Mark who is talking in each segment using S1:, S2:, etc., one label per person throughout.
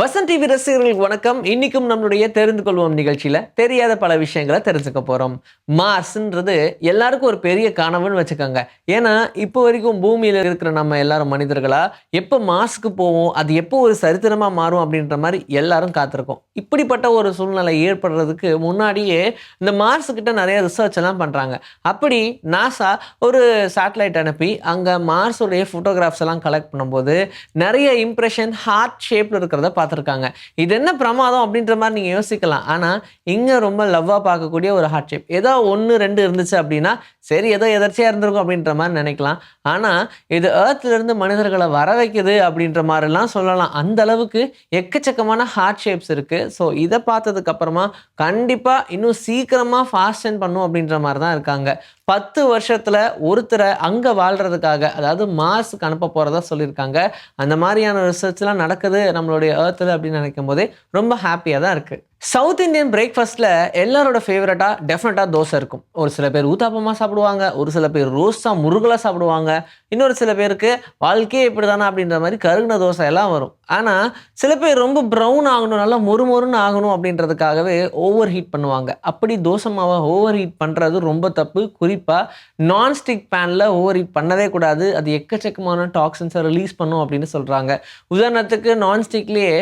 S1: Vasanth TV ரசிகர்களுக்கு வணக்கம். இன்னைக்கும் நம்மளுடைய தெரிந்து கொள்வோம் நிகழ்ச்சியில தெரியாத பல விஷயங்களை தெரிஞ்சுக்க போறோம். மார்ஸ்ன்றது எல்லாருக்கும் ஒரு பெரிய கனவுன்னு வச்சுக்கோங்க. ஏன்னா இப்போ வரைக்கும் பூமியில இருக்கிற நம்ம எல்லாரும் மனிதர்களா எப்போ மார்ஸ்க்கு போவோம் அது எப்போ ஒரு சரித்திரமா மாறும் அப்படின்ற மாதிரி எல்லாரும் காத்திருக்கோம். இப்படிப்பட்ட ஒரு சூழ்நிலை ஏற்படுறதுக்கு முன்னாடியே இந்த மார்ஸ் கிட்ட நிறைய ரிசர்ச் எல்லாம் பண்றாங்க. அப்படி நாசா ஒரு சேட்டலைட் அனுப்பி அங்க மார்ஸுடைய ஃபோட்டோகிராஃப்ஸ் எல்லாம் கலெக்ட் பண்ணும்போது நிறைய இம்ப்ரெஷன் ஹார்ட் ஷேப்ல இருக்கிறத பார்த்துருக்காங்க. இது என்ன பிரமாதம் அப்படின்ற மாதிரி நீங்கள் யோசிக்கலாம். ஆனால் இங்கே ரொம்ப லவ்வாக பார்க்கக்கூடிய ஒரு ஹார்ட் ஷேப் ஏதோ ஒன்று ரெண்டு இருந்துச்சு அப்படின்னா சரி ஏதோ எதர்ச்சியாக இருந்திருக்கும் அப்படின்ற மாதிரி நினைக்கலாம். ஆனால் இது ஏர்த்துலேருந்து மனிதர்களை வர வைக்குது அப்படின்ற மாதிரிலாம் சொல்லலாம். அந்த அளவுக்கு எக்கச்சக்கமான ஹார்ட் ஷேப்ஸ் இருக்குது ஸோ இதை பார்த்ததுக்கு அப்புறமா கண்டிப்பாக இன்னும் சீக்கிரமாக ஃபாஸ்ட் பண்ணும் அப்படின்ற மாதிரி தான் இருக்காங்க. பத்து வருஷத்தில் ஒருத்தரை அங்கே வாழ்கிறதுக்காக அதாவது மாஸுக்கு அனுப்ப போகிறதா சொல்லியிருக்காங்க. அந்த மாதிரியான ரிசர்ச்லாம் நடக்குது. நம்மளுடைய வளர்த்தது அப்படின்னு நினைக்கும் போதே ரொம்ப ஹாப்பியாக தான் இருக்கு. சவுத் இந்தியன் பிரேக்ஃபாஸ்ட்டில் எல்லாரோட ஃபேவரட்டாக டெஃபினட்டாக தோசை இருக்கும். ஒரு சில பேர் ஊத்தாப்பமாக சாப்பிடுவாங்க ஒரு சில பேர் ரோஸ்டாக முருகலாக சாப்பிடுவாங்க இன்னொரு சில பேருக்கு வாழ்க்கையே இப்படி தானே அப்படின்ற மாதிரி கருகின தோசை எல்லாம் வரும். ஆனால் சில பேர் ரொம்ப ப்ரௌன் ஆகணும் நல்லா மொறுமொறுன்னு ஆகணும் அப்படின்றதுக்காகவே ஓவர் ஹீட் பண்ணுவாங்க. அப்படி தோசை மாவை ஓவர் ஹீட் பண்ணுறது ரொம்ப தப்பு. குறிப்பாக நான்ஸ்டிக் பேனில் ஓவர் ஹீட் பண்ணவே கூடாது. அது எக்கச்சக்கமான டாக்ஸின்ஸை ரிலீஸ் பண்ணும் அப்படின்னு சொல்கிறாங்க உதாரணத்துக்கு நான்ஸ்டிக்லேயே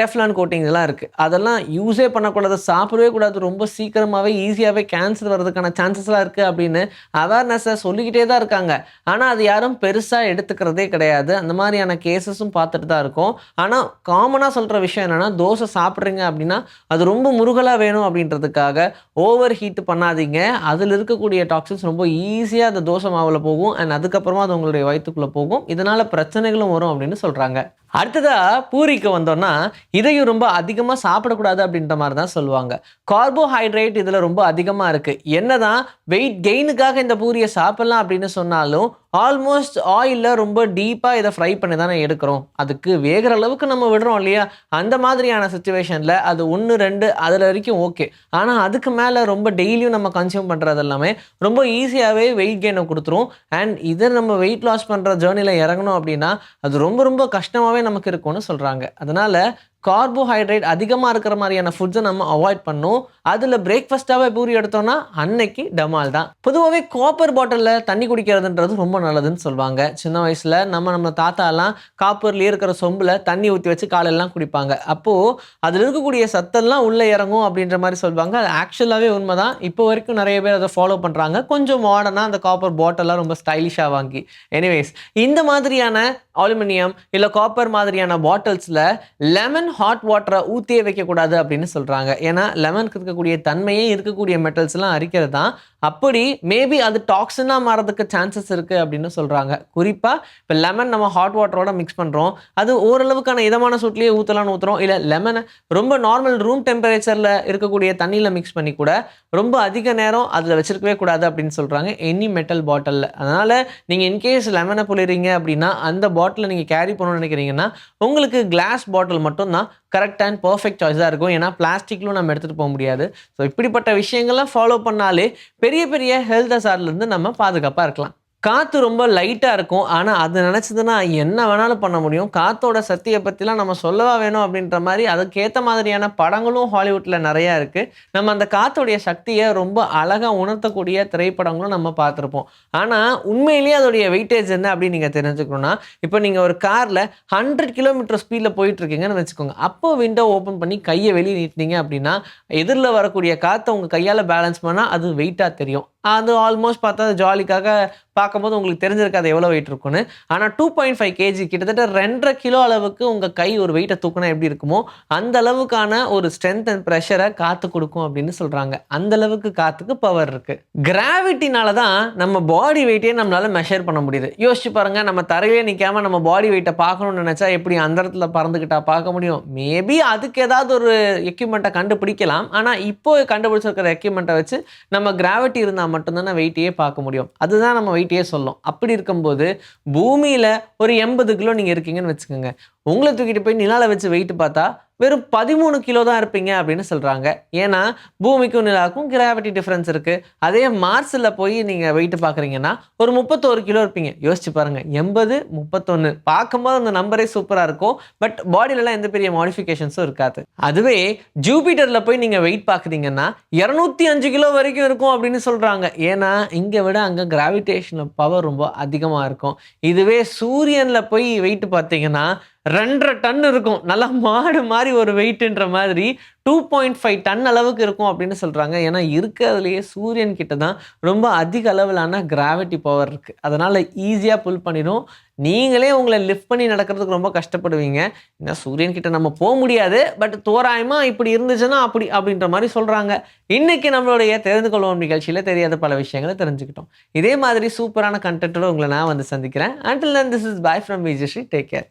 S1: டெஃப்லான் கோட்டிங்லாம் இருக்குது அதெல்லாம் யூஸ் பண்ணக்கூடாது சாப்பிடவே கூடாது. ரொம்ப சீக்கிரமாகவே ஈஸியாகவே கேன்சர் வர்றதுக்கான சான்சஸ்லாம் இருக்குது அப்படின்னு அவேர்னஸை சொல்லிக்கிட்டே தான் இருக்காங்க. ஆனால் அது யாரும் பெருசாக எடுத்துக்கிறதே கிடையாது. அந்த மாதிரியான கேசஸும் பார்த்துட்டு தான் இருக்கும். ஆனால் காமனாக சொல்கிற விஷயம் என்னென்னா தோசை சாப்பிட்றீங்க அப்படின்னா அது ரொம்ப முருகலாக வேணும் அப்படின்றதுக்காக ஓவர் ஹீட் பண்ணாதீங்க. அதில் இருக்கக்கூடிய டாக்ஸின்ஸ் ரொம்ப ஈஸியாக அந்த தோசை மாவில் போகும். அண்ட் அதுக்கப்புறமா அது உங்களுடைய வயிற்றுக்குள்ளே போகும். இதனால் பிரச்சனைகளும் வரும் அப்படின்னு சொல்கிறாங்க அடுத்ததாக பூரிக்கு வந்தோம்னா இதையும் ரொம்ப அதிகமாக சாப்பிடக்கூடாது அப்படின்ற மாதிரி தான் சொல்லுவாங்க. கார்போஹைட்ரேட் இதில் ரொம்ப அதிகமாக இருக்குது என்ன தான் வெயிட் கெயினுக்காக இந்த பூரியை சாப்பிட்லாம் அப்படின்னு சொன்னாலும் ஆல்மோஸ்ட் ஆயிலில் ரொம்ப டீப்பாக இதை ஃப்ரை பண்ணி தானே எடுக்கிறோம். அதுக்கு வேகிற அளவுக்கு நம்ம விடுறோம் இல்லையா? அந்த மாதிரியான சுச்சுவேஷனில் அது ஒன்று ரெண்டு அதில் வரைக்கும் ஓகே ஆனால் அதுக்கு மேலே ரொம்ப டெய்லியும் நம்ம கன்சியூம் பண்ணுறது எல்லாமே ரொம்ப ஈஸியாகவே வெயிட் கெயினை கொடுத்துரும். அண்ட் இதை நம்ம வெயிட் லாஸ் பண்ணுற ஜேர்னியில் இறங்கணும் அப்படின்னா அது ரொம்ப ரொம்ப கஷ்டமாகவே நமக்கு இருக்கும்னு சொல்கிறாங்க அதனால் கார்போஹைட்ரேட் அதிகமாக இருக்கிற மாதிரியான ஃபுட்ஸை நம்ம அவாய்ட் பண்ணும். அதில் பிரேக்ஃபாஸ்ட்டாகவே பூரி எடுத்தோம்னா அன்னைக்கு டமால் தான். பொதுவாகவே காப்பர் பாட்டிலில் தண்ணி குடிக்கிறதுன்றது ரொம்ப நல்லதுன்னு சொல்லுவாங்க சின்ன வயசில் நம்ம நம்ம தாத்தாலாம் காப்பர்லேயே இருக்கிற சொம்பில் தண்ணி ஊற்றி வச்சு காலையெல்லாம் குடிப்பாங்க. அப்போது அதில் இருக்கக்கூடிய சத்தெல்லாம் உள்ளே இறங்கும் அப்படின்ற மாதிரி சொல்லுவாங்க அது ஆக்சுவலாகவே உண்மை தான் இப்போ வரைக்கும் நிறைய பேர் அதை ஃபாலோ பண்ணுறாங்க கொஞ்சம் மாடர்னாக அந்த காப்பர் பாட்டிலாம் ரொம்ப ஸ்டைலிஷாக வாங்கி. எனிவேஸ் இந்த மாதிரியான அலுமினியம் இல்லை காப்பர் மாதிரியான பாட்டில்ஸில் லெமன் ஹாட் வாட்டரை ஊற்றியே வைக்கக்கூடாது அப்படின்னு சொல்கிறாங்க ஏன்னா லெமனுக்கு இருக்கக்கூடிய தன்மையே இருக்கக்கூடிய மெட்டல்ஸ்லாம் அரிக்கிறது தான் அப்படி மேபி அது டாக்ஸினாக மாறதுக்கு சான்சஸ் இருக்குது அப்படின்னு சொல்கிறாங்க குறிப்பாக இப்போ லெமன் நம்ம ஹாட் வாட்டரோட மிக்ஸ் பண்ணுறோம் அது ஓரளவுக்கான இதமான சூட்லேயே ஊற்றலான்னு ஊற்றுறோம் இல்லை லெமனை ரொம்ப நார்மல் ரூம் டெம்பரேச்சரில் இருக்கக்கூடிய தண்ணியில் மிக்ஸ் பண்ணி கூட ரொம்ப அதிக நேரம் அதில் வச்சிருக்கவே கூடாது அப்படின்னு சொல்கிறாங்க எனி மெட்டல் பாட்டிலில் அதனால் நீங்கள் இன்கேஸ் லெமனை புளிறீங்க அப்படின்னா அந்த பாட்டிலை நீங்கள் கேரி பண்ணணும்னு நினைக்கிறீங்கன்னா உங்களுக்கு கிளாஸ் பாட்டில் மட்டும் மட்டும்தான் கரெக்ட் அண்ட் பர்ஃபெக்ட் சாய்ஸாக இருக்கும். ஏன்னா பிளாஸ்டிக்லும் நம்ம எடுத்துகிட்டு போக முடியாது. ஸோ இப்படிப்பட்ட விஷயங்கள்லாம் ஃபாலோ பண்ணாலே பெரிய பெரிய ஹெல்த் ஹசார்ட்லேருந்து நம்ம பாதுகாப்பாக இருக்கலாம். காற்று ரொம்ப லைட்டாக இருக்கும். ஆனால் அது நினச்சதுன்னா என்ன வேணாலும் பண்ண முடியும். காற்றோட சக்தியை பற்றிலாம் நம்ம சொல்லவா வேணும் அப்படின்ற மாதிரி அதுக்கேற்ற மாதிரியான படங்களும் ஹாலிவுட்டில் நிறையா இருக்குது நம்ம அந்த காற்றுடைய சக்தியை ரொம்ப அழகாக உணர்த்தக்கூடிய திரைப்படங்களும் நம்ம பார்த்துருப்போம். ஆனால் உண்மையிலேயே அதோடைய வெயிட்டேஜ் என்ன அப்படின்னு நீங்கள் தெரிஞ்சுக்கணும்னா இப்போ நீங்கள் ஒரு காரில் ஹண்ட்ரட் கிலோமீட்டர் ஸ்பீடில் போயிட்டுருக்கீங்கன்னு வச்சுக்கோங்க. அப்போ விண்டோ ஓப்பன் பண்ணி கையை வெளியே நீட்டினீங்க அப்படின்னா எதிரில் வரக்கூடிய காற்றை உங்கள் கையால் பேலன்ஸ் பண்ணால் அது வெயிட்டாக தெரியும். அது ஆல்மோஸ்ட் பார்த்தா ஜாலிக்காக பார்க்கும்போது உங்களுக்கு தெரிஞ்சிருக்காது எவ்வளோ வெயிட் இருக்குன்னு ஆனால் டூ பாயிண்ட் ஃபைவ் கேஜி கிட்டத்தட்ட ரெண்டரை கிலோ அளவுக்கு உங்கள் கை ஒரு வெயிட்டை தூக்குனா எப்படி இருக்குமோ அந்த அளவுக்கான ஒரு ஸ்ட்ரென்த் அண்ட் ப்ரெஷரை காற்று கொடுக்கும் அப்படின்னு சொல்கிறாங்க அந்த அளவுக்கு காற்றுக்கு பவர் இருக்குது கிராவிட்டினால தான் நம்ம பாடி வெயிட்டே நம்மளால் மெஷர் பண்ண முடியுது. யோசிச்சு பாருங்கள் நம்ம தரையிலே நிற்காம நம்ம பாடி வெயிட்டை பார்க்கணும்னு நினச்சா எப்படி அந்த இடத்துல பறந்துக்கிட்டா பார்க்க முடியும்? மேபி அதுக்கு ஏதாவது ஒரு எக்யூப்மெண்ட்டை கண்டுபிடிக்கலாம். ஆனால் இப்போ கண்டுபிடிச்சிருக்கிற எக்யூப்மெண்ட்டை வச்சு நம்ம கிராவிட்டி இருந்தால் மட்டும்தானே வெயிட்டையே பார்க்க முடியும். அதுதான் நம்ம வெயிட்டையே சொல்லும். அப்படி இருக்கும்போது பூமியில் ஒரு எண்பது கிலோ நீங்கள் இருக்கீங்கன்னு வச்சுக்கோங்க. உங்களை தூக்கிட்டு போய் நிலாவில் வச்சு வெயிட் பார்த்தா வெறும் பதிமூணு கிலோ தான் இருப்பீங்க அப்படின்னு சொல்கிறாங்க ஏன்னா பூமிக்கும் நிலாவுக்கும் கிராவிட்டி டிஃப்ரென்ஸ் இருக்குது அதே மார்ஸில் போய் நீங்கள் வெயிட் பார்க்குறீங்கன்னா ஒரு முப்பத்தோரு கிலோ இருப்பீங்க. யோசிச்சு பாருங்கள் எண்பது முப்பத்தொன்று பார்க்கும்போது அந்த நம்பரே சூப்பராக இருக்கும். பட் பாடியிலலாம் எந்த பெரிய மாடிஃபிகேஷன்ஸும் இருக்காது. அதுவே ஜூபிட்டரில் போய் நீங்கள் வெயிட் பார்க்குறீங்கன்னா இரநூத்தி அஞ்சு கிலோ வரைக்கும் இருக்கும் அப்படின்னு சொல்கிறாங்க ஏன்னா இங்கே விட அங்கே கிராவிடேஷனல் பவர் ரொம்ப அதிகமாக இருக்கும். இதுவே சூரியனில் போய் வெயிட் பார்த்தீங்கன்னா ரெண்டரை டன் இருக்கும். நல்லா மாடு மாதிரி ஒரு வெயிட்ன்ற மாதிரி டூ பாயிண்ட் ஃபைவ் டன் அளவுக்கு இருக்கும் அப்படின்னு சொல்கிறாங்க ஏன்னா இருக்கிறதுலையே சூரியன் கிட்ட தான் ரொம்ப அதிக அளவிலான கிராவிட்டி பவர் இருக்குது அதனால் ஈஸியாக புல் பண்ணிடும் நீங்களே உங்களை லிஃப்ட் பண்ணி நடக்கிறதுக்கு ரொம்ப கஷ்டப்படுவீங்க. ஏன்னா சூரியன் கிட்ட நம்ம போக முடியாது. பட் தோராயமாக இப்படி இருந்துச்சுன்னா அப்படி அப்படின்ற மாதிரி சொல்கிறாங்க இன்றைக்கி நம்மளுடைய தெரிந்து கொள்வோம் நிகழ்ச்சியில் தெரியாத பல விஷயங்களை தெரிஞ்சுக்கிட்டோம். இதே மாதிரி சூப்பரான கண்டென்ட்டோட உங்களை நான் வந்து சந்திக்கிறேன். Until then this is boy from Vijayasri take care